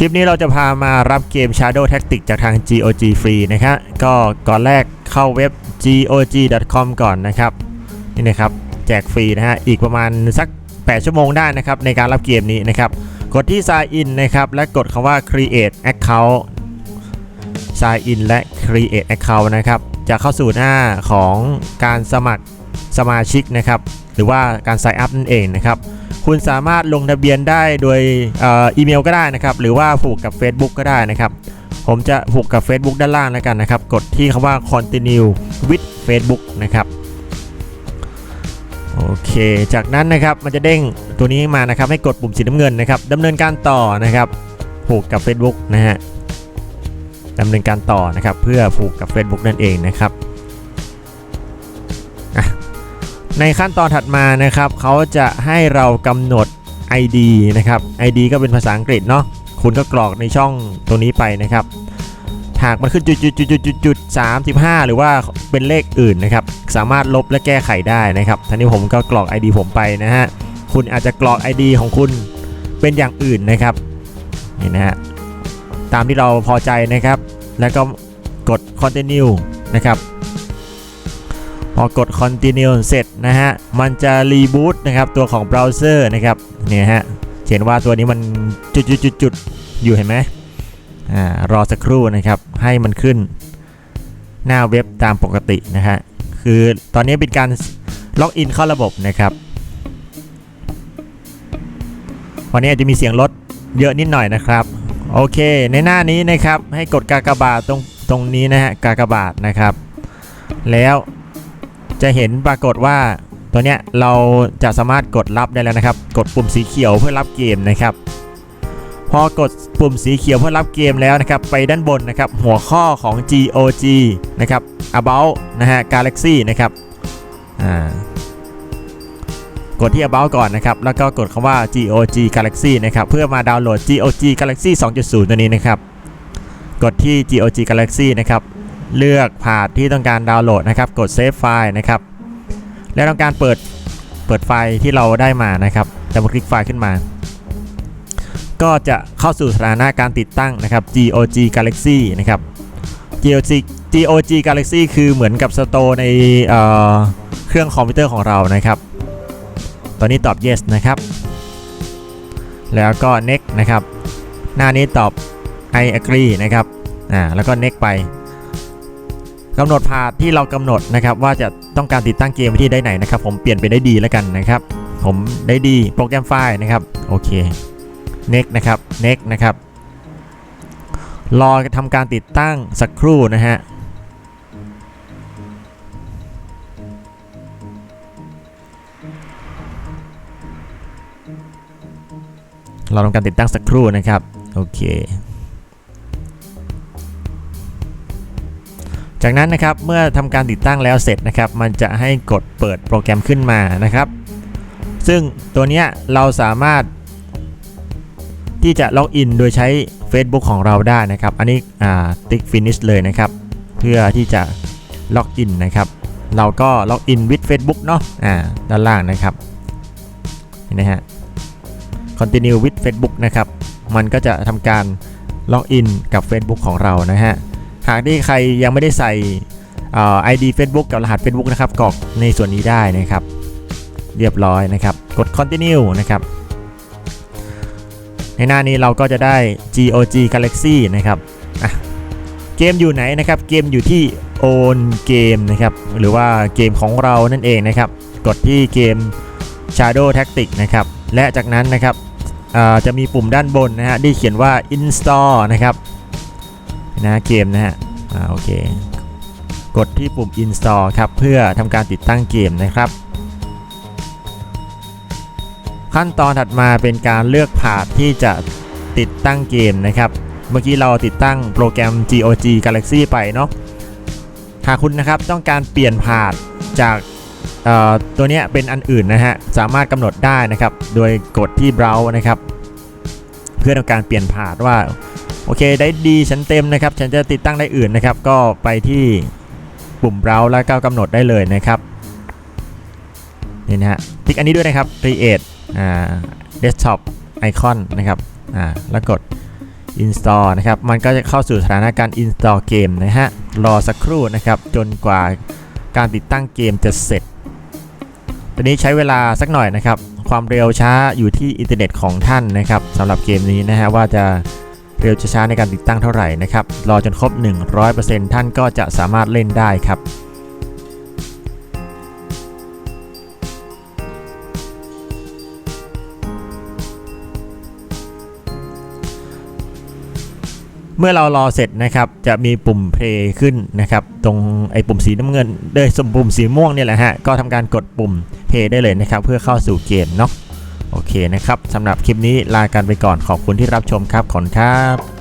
คลิปนี้เราจะพามารับเกม Shadow Tactics จากทาง GOG Free นะครับก็ก่อนแรกเข้าเว็บ gog.com ก่อนนะครับนี่นะครับแจกฟรีนะฮะอีกประมาณสัก 8 ชั่วโมงได้นะครับในการรับเกมนี้นะครับกดที่ sign in นะครับและกดคำว่า create account sign in และ create account นะครับจะเข้าสู่หน้าของการสมัครสมาชิกนะครับหรือว่าการ sign up นั่นเองนะครับ คุณสามารถลงทะเบียนได้โดยอ่ออีเมลก็ได้นะครับ หรือว่าผูกกับ Facebook ก็ได้นะครับ ผมจะผูกกับ Facebook ด้านล่างแล้วกันนะครับ กดที่คำว่า continue with Facebook นะครับโอเค จากนั้นนะครับมันจะเด้งตัวนี้มานะครับ ให้กดปุ่มสีน้ำเงินนะครับดำเนินการต่อนะครับผูกกับ Facebook นะฮะดำเนินการต่อนะครับ เพื่อผูกกับ Facebook นั่นเองนะครับ ในขั้นตอนถัดมานะครับเขาจะให้เรากำหนด ID นะครับ ID ก็เป็นภาษาอังกฤษเนาะคุณก็กรอกในช่องตรงนี้ไปนะครับ หากมันขึ้นจุดจุดจุดจุดจุดจุดสามสิบห้าหรือว่าเป็นเลขอื่นนะครับ สามารถลบและแก้ไขได้นะครับท่านี้ผมก็กรอก ID ผมไปนะฮะ คุณอาจจะกรอก ID ของคุณเป็นอย่างอื่นนะครับ นี่นะฮะ ตามที่เราพอใจนะครับ แล้วก็กด continue นะครับ พอกด continue เสร็จนะฮะ มันจะ reboot นะครับตัวของเบราว์เซอร์นะครับเนี่ยฮะเห็นว่าตัวนี้มันจุดจุดจุดจุดๆๆๆอยู่เห็นไหมอ่ารอสักครู่นะครับให้มันขึ้นหน้าเว็บตามปกตินะฮะคือตอนนี้เป็นการล็อกอินเข้าระบบนะครับวันนี้อาจจะมีเสียงรถเยอะนิดหน่อยนะครับ โอเค ในหน้านี้นะครับให้กดกากบาทตรงตรงนี้นะฮะกากบาทนะครับ แล้ว จะเห็นปรากฏว่าตัวเนี้ยเราจะสามารถกดรับได้แล้วนะครับ กดปุ่มสีเขียวเพื่อรับเกมนะครับ พอกดปุ่มสีเขียวเพื่อรับเกมแล้วนะครับ ไปด้านบนนะครับ หัวข้อของ GOG นะครับ about นะฮะ Galaxy นะครับอ่ากดที่ about ก่อนนะครับ แล้วก็กดคำว่า GOG Galaxy นะครับ เพื่อมาดาวน์โหลด GOG Galaxy 2.0 ตัวนี้นะครับ กดที่ GOG Galaxy นะครับ เลือกพาธที่ต้องการดาวน์โหลดนะครับ กด Save File นะครับ แล้วต้องการเปิดเปิดไฟล์ที่เราได้มานะครับดับเบิลคลิกไฟล์ขึ้นมา ก็จะเข้าสู่สถานะการติดตั้งนะครับ GOG Galaxy นะครับ GOG GOG Galaxy คือเหมือนกับสโตในเเครื่องคอมพิวเตอร์ของเรานะครับ ตอนนี้ตอบ yes นะครับ แล้วก็ next นะครับ หน้านี้ตอบ I agree นะครับ อ่า แล้วก็ next ไป กำหนดพาที่เรากำหนดนะครับว่าจะต้องการติดตั้งเกมที่ได้ไหนนะครับผมเปลี่ยนไปได้ดีแล้วกันนะครับ ผมได้ดีโปรแกรมไฟล์นะครับโอเค next นะครับ next นะครับรอทำการติดตั้งสักครู่นะฮะเราทำการติดตั้งสักครู่นะครับ โอเค จากนั้นนะครับเมื่อทำการติดตั้งแล้วเสร็จนะครับ มันจะให้กดเปิดโปรแกรมขึ้นมานะครับ ซึ่งตัวนี้เราสามารถ ที่จะล็อกอินโดยใช้ Facebook ของเราได้นะครับ อันนี้อ่าติ๊ก finish เลยนะครับ เพื่อที่จะล็อกอินนะครับ เราก็ล็อกอิน with Facebook เนาะอ่าด้านล่างนะครับนี่นะฮะ continue with Facebook นะครับ มันก็จะทำการล็อกอินกับ Facebook ของเรานะฮะ หากที่ใครยังไม่ได้ใส่เอ่อ ID Facebook กับรหัส Facebook นะครับกรอกในส่วนนี้ได้นะครับ เรียบร้อยนะครับ กด continue นะครับ ในหน้านี้เราก็จะได้ GOG Galaxy นะครับเกมอยู่ไหนนะครับ เกมอยู่ที่ Own Game นะครับ หรือว่าเกมของเรานั่นเองนะครับ กดที่เกม Shadow Tactics นะครับ และจากนั้นนะครับจะมีปุ่มด้านบนนะฮะที่เขียนว่า install นะครับนะเกมนะฮะาโอเคกดที่ปุ่ม install ครับเพื่อทำการติดตั้งเกมนะครับ ขั้นตอนถัดมาเป็นการเลือกพาธที่จะติดตั้งเกมนะครับ เมื่อกี้เราติดตั้งโปรแกรม GOG Galaxy ไปเนาะหากคุณนะครับต้องการเปลี่ยนพาธจากตัวเนี้ยเป็นอันอื่นนะฮะสามารถกำหนดได้นะครับ โดยกดที่ browse นะครับ เพื่อทำการเปลี่ยนพาธว่า โอเคได้ดีฉันเต็มนะครับ ฉันจะติดตั้งได้อื่นนะครับ ก็ไปที่ปุ่ม browse แล้วก็กำหนดได้เลยนะครับนี่นะฮะติ๊กอันนี้ด้วยนะครับ create อ่า desktop icon นะครับอ่าแล้วกด install นะครับ มันก็จะเข้าสู่สถานการณ์ install เกมนะฮะ รอสักครู่นะครับ จนกว่าการติดตั้งเกมจะเสร็จตอนนี้ใช้เวลาสักหน่อยนะครับ ความเร็วช้าอยู่ที่อินเทอร์เน็ตของท่านนะครับสำหรับเกมนี้นะฮะว่าจะ เร็วจะช้าในการติดตั้งเท่าไหร่นะครับ รอจนครบ 100%ท่านก็จะสามารถเล่นได้ครับเมื่อเรารอเสร็จนะครับ จะมีปุ่ม play ขึ้นนะครับ ตรงไอ้ปุ่มสีน้ำเงินโดยสมปุ่มสีม่วงเนี่ยแหละฮะ ก็ทำการกดปุ่ม play ได้เลยนะครับ เพื่อเข้าสู่เกมเนาะ โอเคนะครับสำหรับคลิปนี้ลากันไปก่อนขอบคุณที่รับชมครับขอบคุณครับ